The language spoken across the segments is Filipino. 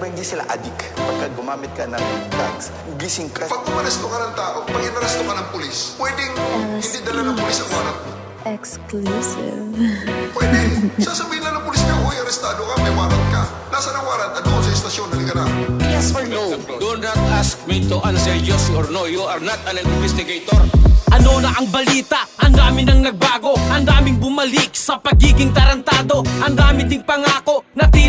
ba hindi sila adik? Pagka gumamit ka ng drugs, gising ka. Pag umaresto ka ng tao, pag inaresto ka ng pulis, pwedeng hindi dala ng pulis ang warrant mo. Exclusive. Pwede. Sasabihin lang ng pulis niya, Uy, arestado ka, may warrant ka. Nasaan ang warrant? Ano sa estasyon? Halika na. Yes or no? Do not ask me to answer yes or no. You are not an investigator. Ano na ang balita? Ang dami nang nagbago Ang daming bumalik sa pagiging tarantado Ang dami ding Na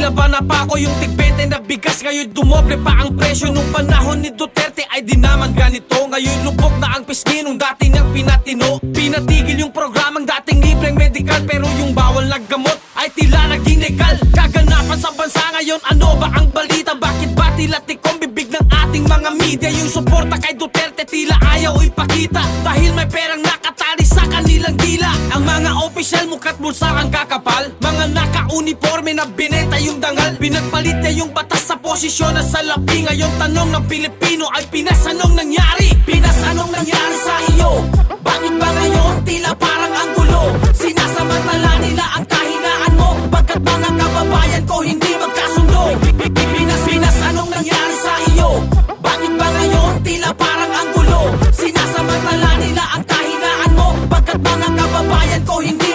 tila ba napako Yung tigbente na bigas. Ngayon dumoble pa ang presyo Nung panahon ni Duterte. Ay di naman ganito. Ngayon lubog na ang pisngi Nung dati niyang pinatino. Pinatigil yung programang dating libreng medical Pero yung bawal na gamot Ay tila naging legal. Kaganapan sa bansa ngayon Ano ba ang balita? Bakit ba tila tikom bibig ng ating mga media Yung suporta kay Duterte? Tila ayaw ipakita Dahil may perang nakatali sa kanilang dila. Ang mga opisyal mukat bulsa ang kakapal Mga naka-uniforme na binenta yung dangal Pinagpalit niya yung batas sa posisyon na salapi Ngayon tanong ng Pilipino ay Pinas anong nangyari? Pinas anong nangyari sa iyo? Bakit ba ngayon tila parang ang gulo? Sinasamantala nila ang kahinaan mo Pagkat mga kababayan ko hindi magkasundo Pinas, Pinas anong nangyari sa iyo? Bakit ba ngayon tila parang ang gulo? Sinasamantala nila ang kahinaan mo Pagkat mga kababayan ko hindi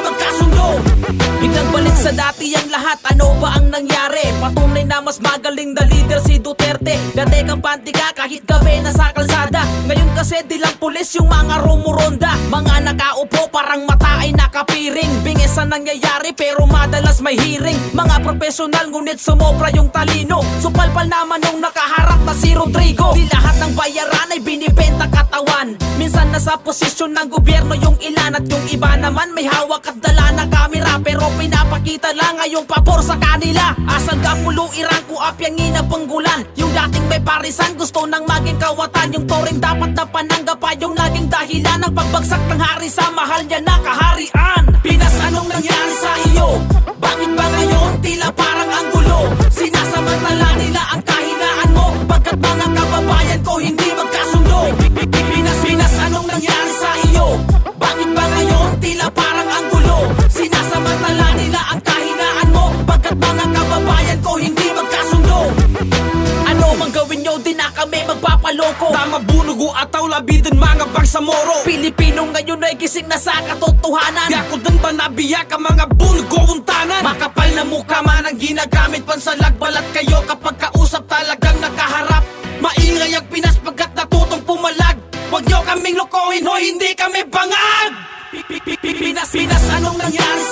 Balik sa dati ang lahat Ano ba ang nangyari? Patunay na mas magaling na leader si Duterte. Dati kang pantika kahit gabi na sa kalsada. Ngayon kasi di lang pulis yung mga rumuronda Mga nakaupo parang mata ay nakapiring. Bingis ang nangyayari pero madalas may hearing. Mga profesional ngunit sumobra yung talino. Supalpal naman yung nakaharap na si Rodrigo. Di lahat ng bayaran ay binibenta katawan. Minsan nasa posisyon ng gobyerno yung ilan At yung iba naman may hawak at dala na kamera. Pero pinapakita lang ngayong pabor sa kanila. Asal ka pulo irang ko apyang inabanggulan Yung dating may parisan gusto nang maging kawatan. Yung toring dapat na pananggap pa yung naging dahilan Ng pagbagsak ng hari sa mahal niya na kaharian barko Tama bunugo at labitin mga bangsamoro Pilipino ngayon ay gising na sa katotohanan. Yakudan ba nabiyak ang mga bunugo untanan? Makapal na mukha man ang ginagamit pansalag Balat kayo kapag kausap talagang nakaharap. Maingay ang Pinas pagkat natutong pumalag. Huwag nyo kaming lokohin o hindi kami bangag. Pinas, Pinas, anong nangyari?